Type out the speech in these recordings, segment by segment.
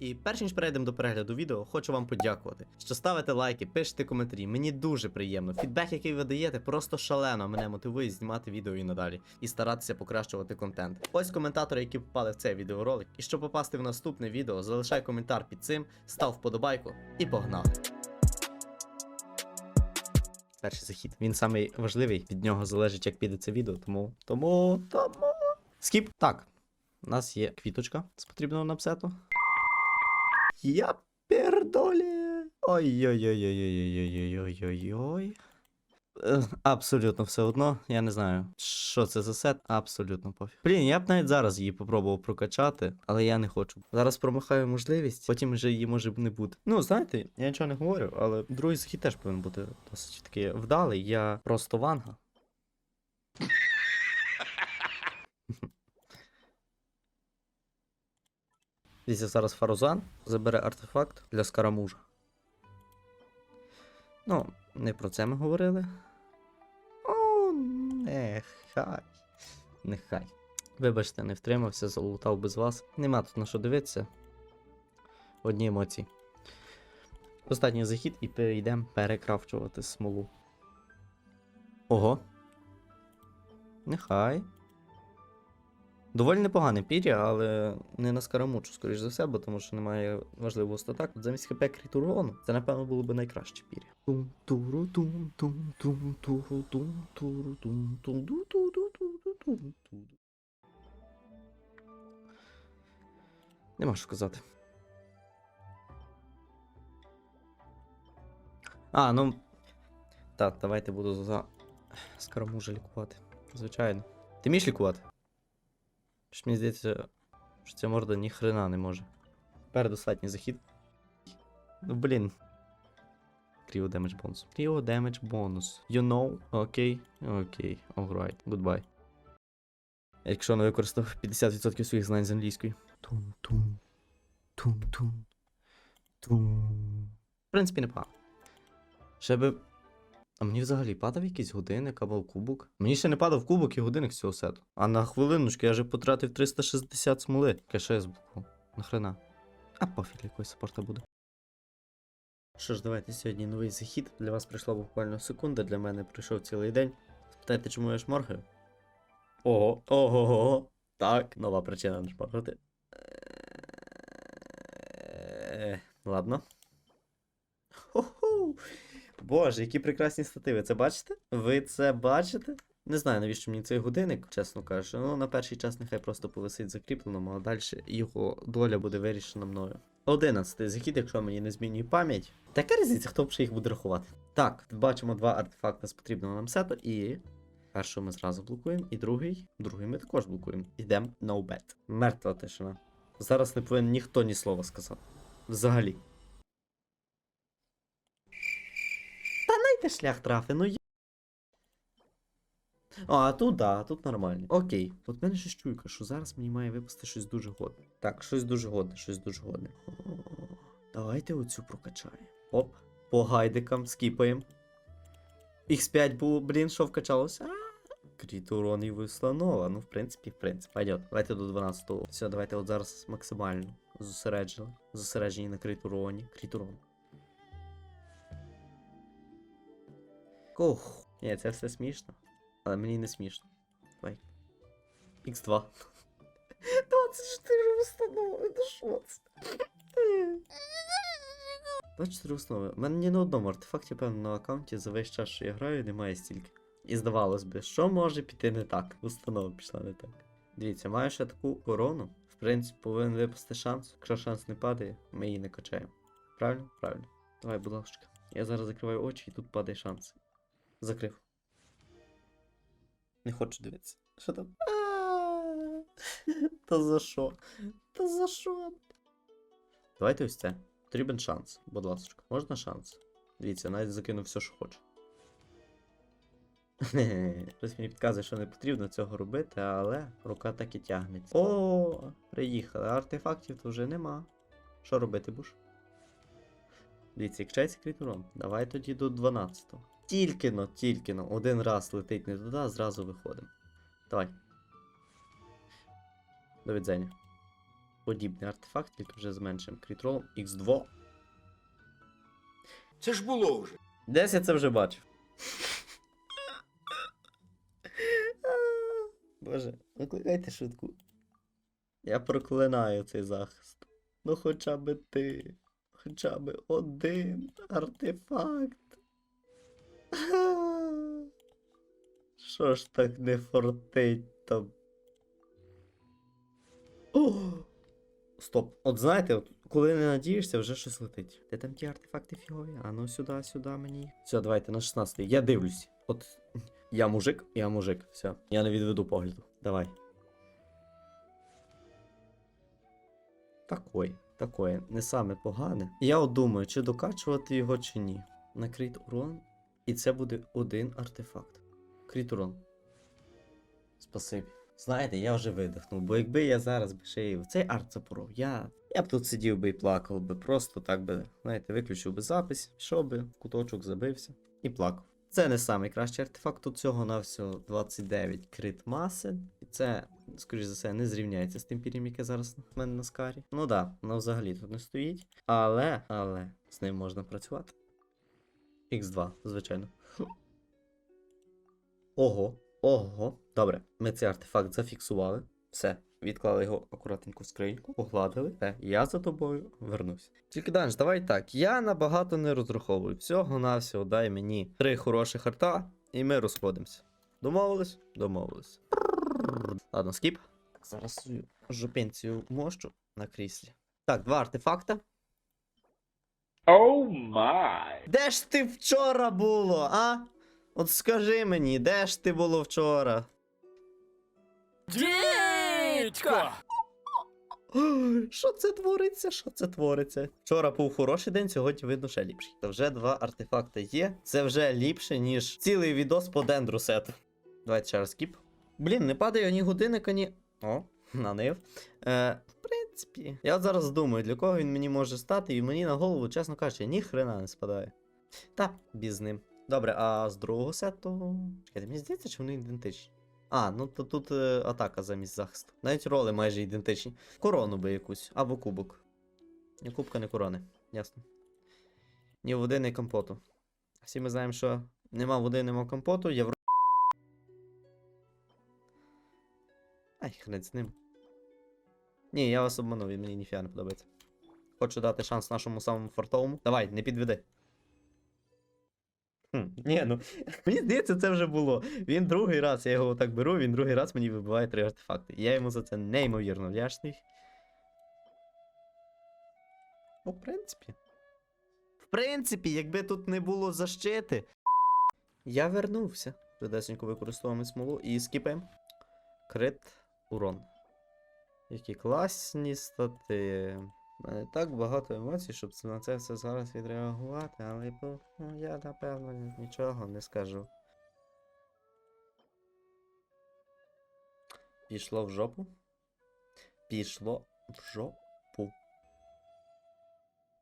І перш ніж перейдемо до перегляду відео, хочу вам подякувати, що ставите лайки, пишете коментарі. Мені дуже приємно. Фідбек, який ви даєте, просто шалено мене мотивує знімати відео і надалі і старатися покращувати контент. Ось коментатори, які попали в цей відеоролик. І щоб попасти в наступне відео, залишай коментар під цим, став вподобайку і погнали. Перший захід. Він самий важливий, від нього залежить, як піде це відео, тому. Тому. Тому. Скіп. Так. У нас є квіточка з потрібного напсету. Я пердолі. Ой-ой-ой-ой-ой-ой-ой-ой-ой. Е, Абсолютно все одно. Я не знаю, що це за сет, абсолютно пофіг. Блін, я б навіть зараз її попробував прокачати, але я не хочу. Зараз промахаю можливість, потім вже її може не бути. Ну, знаєте, я нічого не говорю, але другий захід теж повинен бути досить таки вдалий. Я просто ванга. Дивіться, зараз Фарузан забере артефакт для скарамужа. Ну, не про це ми говорили. О, нехай. Нехай. Вибачте, не втримався, залутав без вас. Нема тут на що дивитися. Одні емоції. Останній захід і перейдемо перекрафчувати смолу. Ого. Нехай. Доволі непогане пір'я, але не на скарамучу, скоріш за все, бо тому що немає важливого статак. Замість хп кріт урону, це напевно було б найкраще пір'я. Нема що сказати. А, ну. Так, давайте буду за скарамужа лікувати. Звичайно. Ти вмієш лікувати? Що мені здається, що ця морда ні хрена не може. Передостатній захід. Ну блін. Кріо демедж бонус. Кріо демедж бонус. You know? Окей. Окей. Alright. Goodbye. Якщо не використав 50% своїх знань з англійської. Тум-тум. Тум-тум. Тум. В принципі, непогано. Ще би. А мені взагалі падав якийсь годинник або кубок? Мені ще не падав кубок і годинник з цього сету. А на хвилиночку я вже потратив 360 смоли. Кеше з боку. Нахрена. А пофіг якогось саппорта буде. Що ж, давайте сьогодні новий захід. Для вас прийшла буквально секунда, для мене прийшов цілий день. Спитайте, чому я шморгаю? Ого, ого, ого. Так, нова причина не шморгати. Ладно. Хо-хо. Боже, які прекрасні стативи. Це бачите? Ви це бачите? Не знаю, навіщо мені цей годинник, чесно кажучи. Ну, на перший час нехай просто повисить закріпленому, а далі його доля буде вирішена мною. 11 захід, якщо мені не змінює пам'ять. Така різниця, хто б ще їх буде рахувати. Так, бачимо два артефакти з потрібного нам сету, і. Першого ми зразу блокуємо, і другий. Другий ми також блокуємо. Йдемо no bet. Мертва тишина. Зараз не повинен ніхто ні слова сказати. Взагалі. Та шлях трафи, ну є. А, тут да, тут нормально. Окей. От мене щось чуйка, що зараз мені має випасти щось дуже годне. Так, щось дуже годне, щось дуже годне. О, Давайте оцю прокачаємо. Оп, по гайдикам скіпаємо. X5 було, блін, що вкачалося? Кріт урон і вистанова. Ну, в принципі, в принципі. Пойдет. Давайте до 12-го. Все, давайте от зараз максимально зосереджили. Зосереджені на кріт уроні. Кріт урон. Ох, ні, це все смішно. Але мені не смішно. Давай. Х2. 24 установи, ну що це? 24 установи. У мене ні на одному артефакті, певно, на аккаунті за весь час, що я граю, немає стільки. І здавалось би, що може піти не так? Установа пішла не так. Дивіться, маю ще таку корону. В принципі, повинен випасти шанс. Якщо шанс не падає, ми її не качаємо. Правильно? Правильно. Давай, будь ласка. Я зараз закриваю очі і тут падає шанс. Закрив. Не хочу дивитися. Що там? Та за що? Та за що? Давайте ось це. Потрібен шанс, будь ласка. Можна шанс? Дивіться, навіть закинув все, що хочу. Хтось мені підказує, що не потрібно цього робити, але рука так і тягнеться. О, приїхали. Артефактів то вже нема. Що робити будеш? Дивіться, якщо секрет урон. Давай тоді до 12-го. Тільки но, тільки но. Один раз летить не туди, зразу виходимо. Давай. До відзення. подібний артефакт, тільки вже з меншим крітролом X2. Це ж було вже. Десь я це вже бачив. Боже, викликайте швидку. Я проклинаю цей захист. Ну хоча би ти. Хоча би один артефакт. Що ж так не фортить там? О! Стоп. От знаєте, от, коли не надієшся, вже щось летить. Де там ті артефакти фігові? А ну сюди, сюди мені. Все, давайте на 16 Я дивлюсь. От я мужик, я мужик. Все. Я не відведу погляду. Давай. Такой, такое, не саме погане. Я от думаю, чи докачувати його, чи ні. На кріт урон. І це буде один артефакт. Кріт урон. Спасибі. Знаєте, я вже видихнув, бо якби я зараз би ще в цей арт запоров, я. Я б тут сидів би і плакав би, просто так би, знаєте, виключив би запис, пішов би, в куточок забився і плакав. Це не найкращий артефакт, тут всього на всього 29 крит маси. І це, скоріш за все, не зрівняється з тим пір'ям, яке зараз в мене на скарі. Ну да, воно взагалі тут не стоїть. Але, але, з ним можна працювати. Х2, звичайно. Ого, ого. Добре, ми цей артефакт зафіксували. Все, відклали його акуратненько в скриньку, погладили. Все, я за тобою вернусь. Тільки Данж, давай так. Я набагато не розраховую. Всього навсього дай мені три хороших арта, і ми розходимося. Домовились? Домовились. Ладно, скіп. Так, зараз свою жопенцію мощу на кріслі. Так, два артефакта. Оу май! Де ж ти вчора було, а? От скажи мені, де ж ти було вчора? Дідько! Що це твориться? Що це твориться? Вчора був хороший день, сьогодні видно ще ліпший. Та вже два артефакти є. Це вже ліпше, ніж цілий відос по дендру сету. Давайте ще раз скіп. Блін, не падає ні годинника, ні. О, нанив. Е, принципі, я от зараз думаю, для кого він мені може стати, і мені на голову, чесно кажучи, ні хрена не спадає. Та, біз ним. Добре, а з другого сету. Чекайте, мені здається, чи вони ідентичні. А, ну то тут е, атака замість захисту. Навіть роли майже ідентичні. Корону би якусь, або кубок. Ні кубка, ні корони. Ясно. Ні води, ні компоту. Всі ми знаємо, що нема води, нема компоту, євро. Ай, хрен з ним. Ні, я вас обманув, він мені ніфіга не подобається. Хочу дати шанс нашому самому фартовому. Давай, не підведи. Хм, ні, ну. Мені здається, це вже було. Він другий раз, я його так беру, він другий раз мені вибиває три артефакти. Я йому за це неймовірно вдячний. Ну, в принципі. В принципі, якби тут не було защити. Я вернувся. Придесенько використовуємо смолу і скіпаємо. Крит урон. Які класні стати. У мене так багато емоцій, щоб на це все зараз відреагувати, але ну, я напевно нічого не скажу. Пішло в жопу. Пішло в жопу.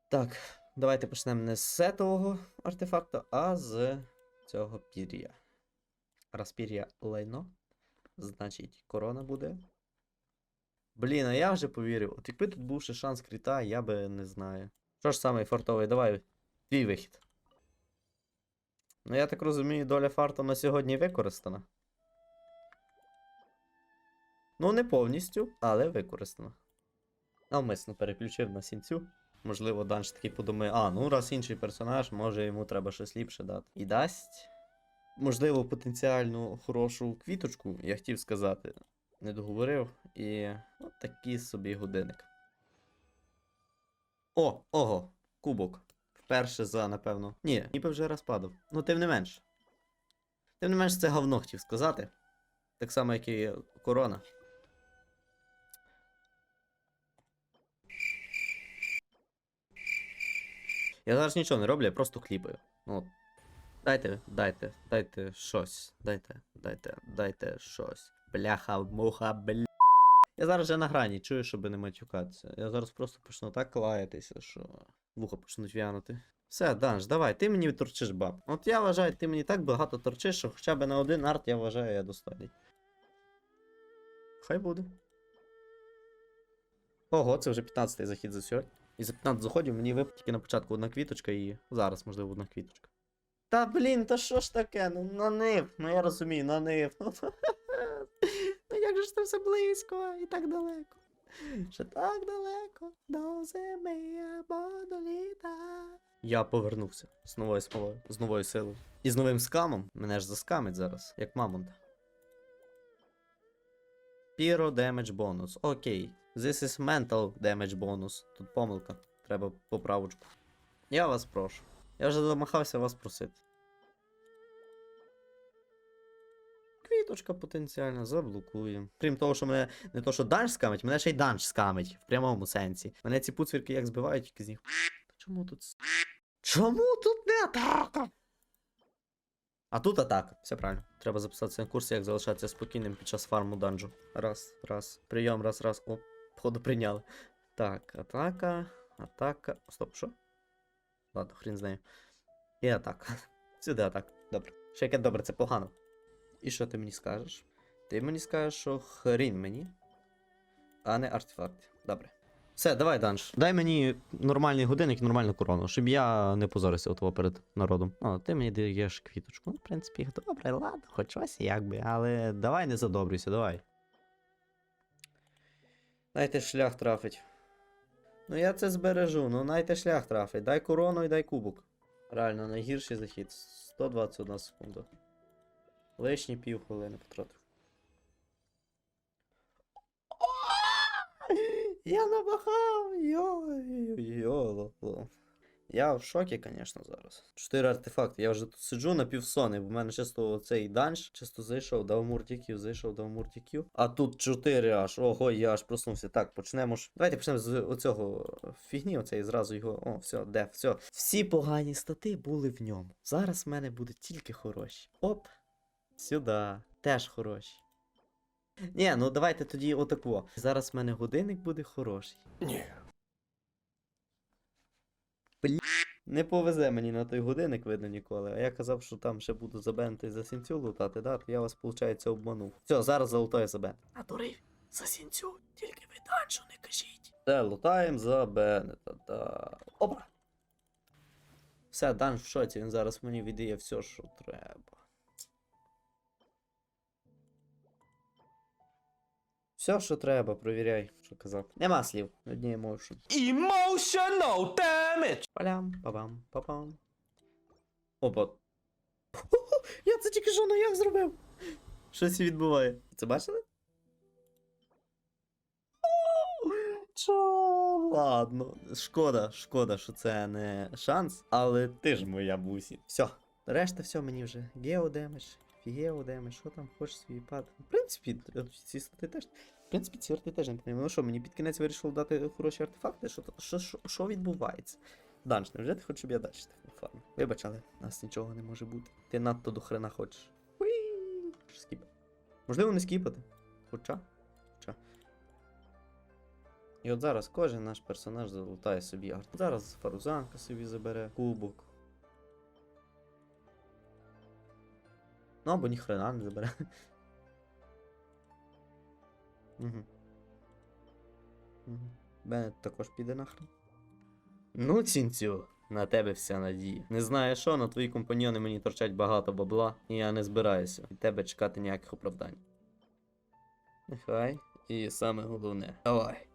Так, давайте почнемо не з сетового артефакту, а з цього пір'я. Раз пір'я лайно, значить корона буде. Блін, а я вже повірив. От якби тут був ще шанс кріта, я би не знаю. Що ж саме фартовий, давай. Твій вихід. Ну, я так розумію, доля фарту на сьогодні використана. Ну, не повністю, але використана. Навмисно переключив на сінцю. Можливо, Данш такий подумає, а, ну раз інший персонаж, може йому треба щось ліпше дати. І дасть. Можливо, потенціальну хорошу квіточку, я хотів сказати не договорив. І от такий собі годинник. О, ого, кубок. Вперше за, напевно. Ні, ніби вже раз падав. Ну, тим не менш. Тим не менш, це говно хотів сказати. Так само, як і корона. Я зараз нічого не роблю, я просто кліпаю. Ну. Дайте, дайте, дайте щось. Дайте, дайте, дайте щось. Бляха, муха, бля. Я зараз вже на грані, чую, щоб не матюкатися. Я зараз просто почну так лаятися, що вуха почнуть в'янути. Все, Данж, давай, ти мені торчиш баб. От я вважаю, ти мені так багато торчиш, що хоча б на один арт я вважаю, я достойний. Хай буде. Ого, це вже 15-й захід за сьогодні. І за 15 заходів мені випав тільки на початку одна квіточка і зараз, можливо, одна квіточка. Та блін, та що ж таке? Ну нанив. Ну я розумію, як же ж це все близько і так далеко. Ще так далеко до зими або до літа. Я повернувся з новою смолою, з новою силою. І з новим скамом. Мене ж заскамить зараз, як мамонт. Pyro damage bonus. Окей. This is mental damage bonus. Тут помилка. Треба поправочку. Я вас прошу. Я вже домахався вас просити. Квіточка потенціально заблокує. Крім того, що мене не то, що данж скамить, мене ще й данж скамить в прямому сенсі. Мене ці пуцвірки як збивають, тільки з них. Чому тут. Чому тут не атака? А тут атака. Все правильно. Треба записатися на курс, як залишатися спокійним під час фарму данжу. Раз, раз. Прийом, раз, раз. О, походу прийняли. Так, атака. Атака. Стоп, що? Ладно, хрін з нею. І атака. Сюди атака. Добре. Ще яке добре, це погано. І що ти мені скажеш? Ти мені скажеш, що хрін мені, а не артефакт. Добре. Все, давай, данж. Дай мені нормальний годинник і нормальну корону, щоб я не позорився того перед народом. О, ти мені даєш квіточку. Ну, в принципі, добре, ладно, хоч щось якби, але давай не задобрюйся, давай. Дайте шлях трафить. Ну я це збережу, ну дайте шлях трафить. Дай корону і дай кубок. Реально, найгірший захід. 121 секунда. Лишні півхвилини потратив. Я набахав! Йо-йо-йо. Я в шокі, звісно, зараз. Чотири артефакти. Я вже тут сиджу на півсони, бо в мене чисто цей данж, чисто зайшов, дав муртиків, зайшов, дав муртиків. А тут чотири аж. Ого, я аж проснувся. Так, почнемо ж. Давайте почнемо з оцього фігні, оцей зразу його. О, все, де, все. Всі погані стати були в ньому. Зараз в мене будуть тільки хороші. Оп. Сюди. Теж хороші. Ні, ну давайте тоді отако. Зараз в мене годинник буде хороший. Ні. Не повезе мені на той годинник, видно ніколи. А я казав, що там ще буду забенти за сінцю лутати, да? То я вас, виходить, обманув. Все, зараз залутаю за бен. А дурив, за сінцю, тільки ви данжу не кажіть. Все, лутаємо за Беннета, да. Опа! Все, данж в шоці, він зараз мені віддає все, що треба. Все, що треба, провіряй, що казав. Нема слів, одні емоушн. Emotional damage! Палям, папам, папам. Опа. Я це тільки що ну як зробив? Щось відбуває. Це бачили? Чо? Ладно. Шкода, шкода, що це не шанс, але ти ж моя бусі. Все. Решта все мені вже. Геодемедж, фігеодемедж, що там хочеш свій пад. В принципі, ці стати теж. Принципі, ці арти теж не потрібно. Ну що, мені під кінець вирішили дати хороші артефакти? Що, що, що, що відбувається? Данж, невже ти хочеш, щоб я далі фармив? Вибач, але у нас нічого не може бути. Ти надто до хрена хочеш. Скіпати. Можливо, не скіпати. Хоча. Хоча. І от зараз кожен наш персонаж залутає собі арт. Зараз Фарузанка собі забере кубок. Ну або ніхрена не забере. Угу. Угу. Беннет також піде нахрен. Ну, цінцю, на тебе вся надія. Не знаю що, но твої компаньйони мені торчать багато бабла, і я не збираюся від тебе чекати ніяких оправдань. Нехай. І саме головне. Давай.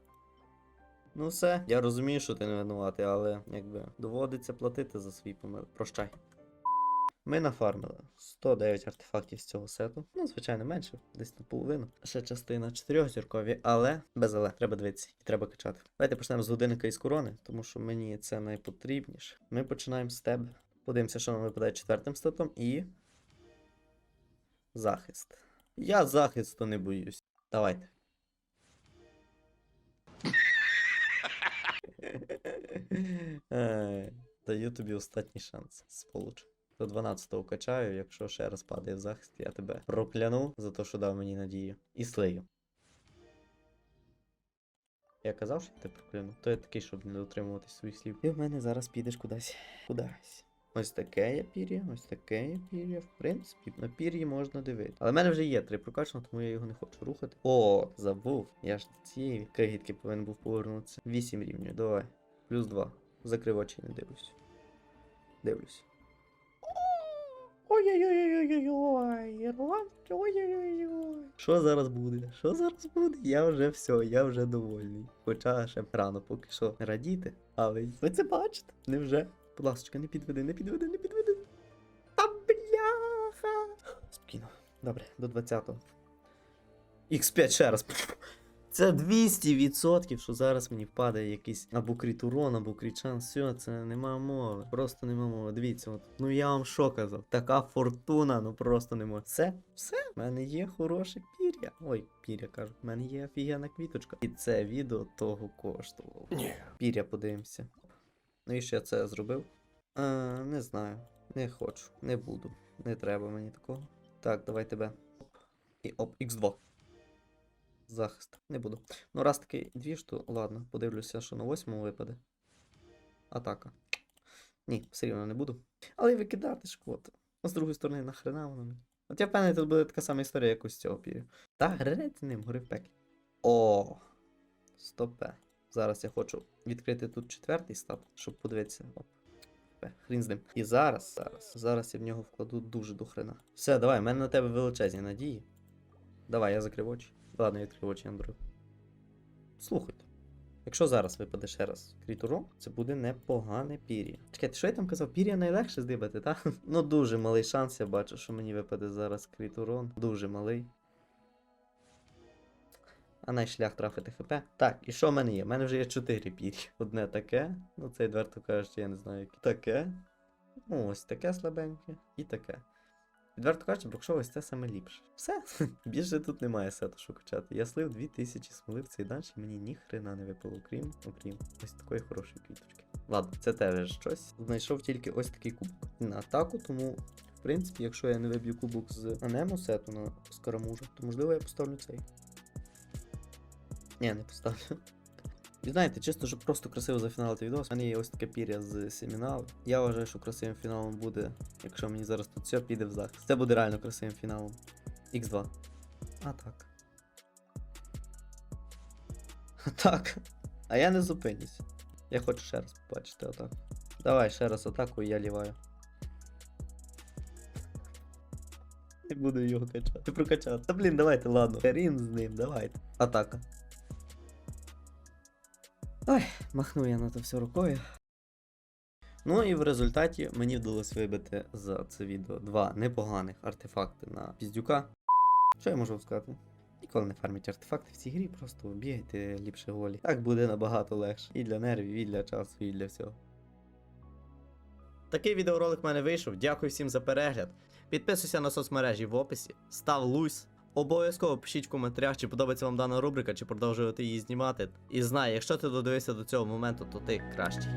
Ну все, я розумію, що ти не винуватий, але якби доводиться платити за свій помилок. Прощай. Ми нафармили 109 артефактів з цього сету. Ну, звичайно, менше, десь наполовину. Ще частина 4 зіркові, але без але. Треба дивитися і треба качати. Давайте почнемо з годинника із корони, тому що мені це найпотрібніше. Ми починаємо з тебе. Подивимося, що нам випадає четвертим статом і. Захист. Я захисту не боюсь. Давайте. Е, Даю тобі останній шанс. Сполуч. До 12-го качаю, якщо ще раз падає в захист, я тебе прокляну за те, що дав мені надію. І слию. Я казав, що я тебе прокляну. То я такий, щоб не дотримуватись своїх слів. Ти в мене зараз підеш кудись. Кудись. Ось таке є пір'я, ось таке є пір'я. В принципі, на пір'ї можна дивити. Але в мене вже є три прокачано, тому я його не хочу рухати. О, забув. Я ж до цієї кригітки повинен був повернутися. 8 рівнів, давай. Плюс 2. Закрив очі, не дивлюсь. Дивлюсь. Ой-ой-ой-ой-ой-ой. Ой-ой-ой-ой. Що зараз буде? Що зараз буде? Я вже все, я вже довольний. Хоча ще рано поки що радіти. Але ви це бачите? Невже? Будь ласка, не підведи, не підведи, не підведи. Та бляха. Спокійно. Добре, до 20-го. X5 ще раз. Це 200%, що зараз мені впаде якийсь або крітурон, або крічан. Все, це нема мови. Просто нема мови. Дивіться, от, ну я вам що казав? Така фортуна, ну просто не може. Все, все, в мене є хороше пір'я. Ой, пір'я кажу, в мене є офігенна квіточка. І це відео того коштувало. Ні. Пір'я подивимося. Навіщо я це зробив? А, не знаю. Не хочу, не буду. Не треба мені такого. Так, давай тебе. І оп, Х2. Захист. Не буду. Ну, раз такий двіж, то ладно, подивлюся, що на восьмому випаде. Атака. Ні, все рівно не буду. Але викидати шкод. А з другої сторони, нахрена воно мені. От я впевнений, тут буде така сама історія, як ось цього пір'я. Та грець ним, гори пеклі. О! Стопе. Зараз я хочу відкрити тут четвертий стат, щоб подивитися. Оп. Хрін з ним. І зараз, зараз, зараз я в нього вкладу дуже до хрена. Все, давай, в мене на тебе величезні надії. Давай, я закрив очі. Ладно, я відкрив очі Андрю. Слухайте. Якщо зараз випаде ще раз крітурон, це буде непогане пір'я. Чекайте, що я там казав? Пір'я найлегше здибати, так? Ну дуже малий шанс, я бачу, що мені випаде зараз крітурон. Дуже малий. А най шлях трафити ХП. Так, і що в мене є? У мене вже є 4 пір'я. Одне таке. Ну це відверто кажучи, я не знаю, яке. Таке. Ну, ось таке слабеньке. І таке. Відверто кажучи, брокшов ось це саме ліпше. Все. Більше тут немає сету, що качати. Я слив 2000 смоли в цей данж і мені ні хрена не випало, окрім, окрім ось такої хорошої квіточки. Ладно, це теж щось. Знайшов тільки ось такий кубок на атаку, тому. В принципі, якщо я не виб'ю кубок з Анемо сету на скоромужу, то можливо я поставлю цей. Ні, не поставлю. І знаєте, чисто, щоб просто красиво зафіналити відос, у мене є ось таке пір'я з семінал. Я вважаю, що красивим фіналом буде, якщо мені зараз тут все піде в захист. Це буде реально красивим фіналом. Х2. А так. Так. А я не зупинюсь. Я хочу ще раз побачити атаку. Давай ще раз атаку і я ліваю. Не буду його качати. Прокачати. Та блін, давайте, ладно. Хрін з ним, давайте. Атака. Ой, махну я на то все рукою. Ну і в результаті мені вдалося вибити за це відео два непоганих артефакти на піздюка. Що я можу вам сказати? Ніколи не фарміть артефакти в цій грі, просто бігайте ліпше голі. Так буде набагато легше. І для нервів, і для часу, і для всього. Такий відеоролик в мене вийшов. Дякую всім за перегляд. Підписуйся на соцмережі в описі, став луйс. Обов'язково пишіть в коментарях, чи подобається вам дана рубрика, чи продовжувати її знімати. І знай, якщо ти додивився до цього моменту, то ти кращий.